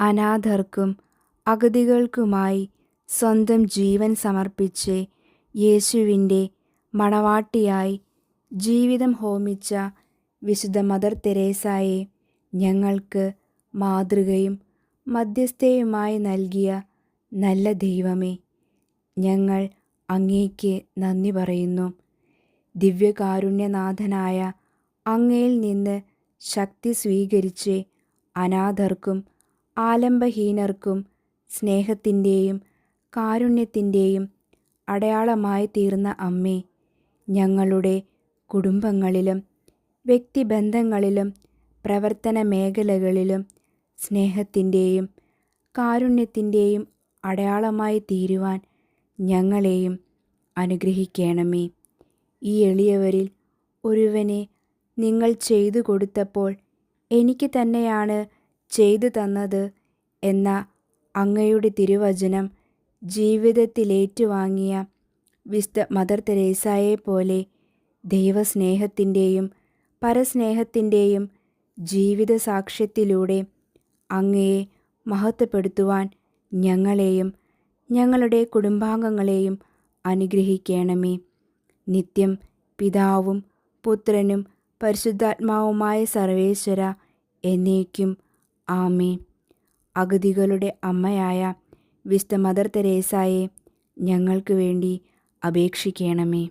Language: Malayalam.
അനാഥർക്കും അഗതികൾക്കുമായി സ്വന്തം ജീവൻ സമർപ്പിച്ച് യേശുവിന്റെ മണവാട്ടിയായി ജീവിതം ഹോമിച്ച വിശുദ്ധ മദർ തെരേസായെ ഞങ്ങൾക്ക് മാതൃകയും മധ്യസ്ഥയുമായി നൽകിയ നല്ല ദൈവമേ ഞങ്ങൾ അങ്ങേക്ക് നന്ദി പറയുന്നു. ദിവ്യകാരുണ്യനാഥനായ അങ്ങയിൽ നിന്ന് ശക്തി സ്വീകരിച്ച് അനാഥർക്കും ആലംബഹീനർക്കും സ്നേഹത്തിന്റെയും കാരുണ്യത്തിന്റെയും അടയാളമായി തീർന്ന അമ്മേ ഞങ്ങളുടെ കുടുംബങ്ങളിലും വ്യക്തിബന്ധങ്ങളിലും പ്രവർത്തന മേഖലകളിലും സ്നേഹത്തിന്റെയും കാരുണ്യത്തിന്റെയും അടയാളമായി തീരുവാൻ ഞങ്ങളെയും അനുഗ്രഹിക്കണമേ. ഈ എളിയവരിൽ ഒരുവനെ നിങ്ങൾ ചെയ്തു കൊടുത്തപ്പോൾ എനിക്ക് തന്നെയാണ് ചെയ്തു തന്നത് എന്ന അങ്ങയുടെ തിരുവചനം ജീവിതത്തിലേറ്റുവാങ്ങിയ വിസ്ത മദർ തെരേസായെ പോലെ ദൈവസ്നേഹത്തിന്റെയും പരസ്നേഹത്തിന്റെയും ജീവിത സാക്ഷ്യത്തിലൂടെ അങ്ങയെ മഹത്വപ്പെടുത്തുവാൻ ഞങ്ങളെയും ഞങ്ങളുടെ കുടുംബാംഗങ്ങളെയും അനുഗ്രഹിക്കണമേ. നിത്യം പിതാവും പുത്രനും പരിശുദ്ധാത്മാവുമായ സർവേശ്വര എന്നേക്കും ആമേ അഗതികളുടെ അമ്മയായ വിശുദ്ധ മദർ തെരേസായെ ഞങ്ങൾക്ക് വേണ്ടി അപേക്ഷിക്കണമേ.